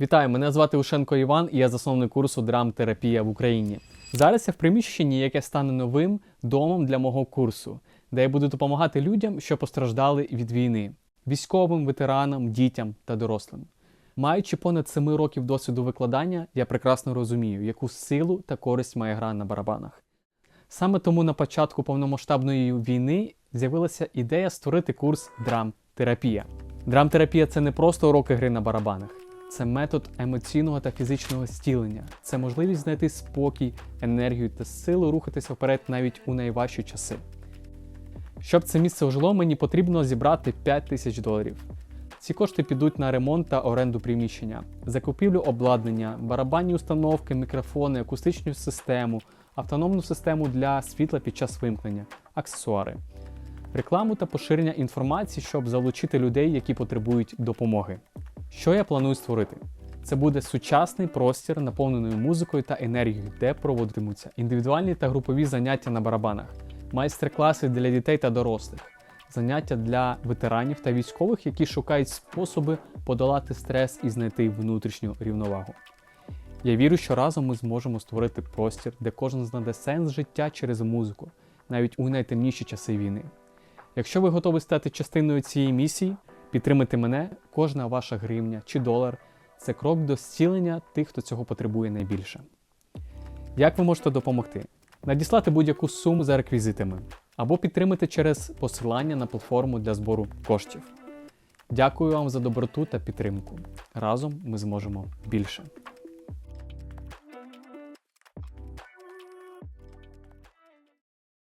Вітаю, мене звати Ушенко Іван, і я засновник курсу Драмтерапія в Україні. Зараз я в приміщенні, яке стане новим домом для мого курсу, де я буду допомагати людям, що постраждали від війни, військовим, ветеранам, дітям та дорослим. Маючи понад 7 років досвіду викладання, я прекрасно розумію, яку силу та користь має гра на барабанах. Саме тому на початку повномасштабної війни з'явилася ідея створити курс драмтерапія. Драмтерапія це не просто уроки гри на барабанах, це метод емоційного та фізичного зцілення. Це можливість знайти спокій, енергію та силу рухатися вперед навіть у найважчі часи. Щоб це місце ожило, мені потрібно зібрати 5 тисяч доларів. Ці кошти підуть на ремонт та оренду приміщення, закупівлю обладнання, барабанні установки, мікрофони, акустичну систему, автономну систему для світла під час вимкнення, аксесуари, рекламу та поширення інформації, щоб залучити людей, які потребують допомоги. Що я планую створити? Це буде сучасний простір, наповнений музикою та енергією, де проводитимуться індивідуальні та групові заняття на барабанах, майстер-класи для дітей та дорослих, заняття для ветеранів та військових, які шукають способи подолати стрес і знайти внутрішню рівновагу. Я вірю, що разом ми зможемо створити простір, де кожен знайде сенс життя через музику, навіть у найтемніші часи війни. Якщо ви готові стати частиною цієї місії, підтримати мене, кожна ваша гривня чи долар це крок до зцілення тих, хто цього потребує найбільше. Як ви можете допомогти? Надіслати будь-яку суму за реквізитами або підтримати через посилання на платформу для збору коштів. Дякую вам за доброту та підтримку. Разом ми зможемо більше.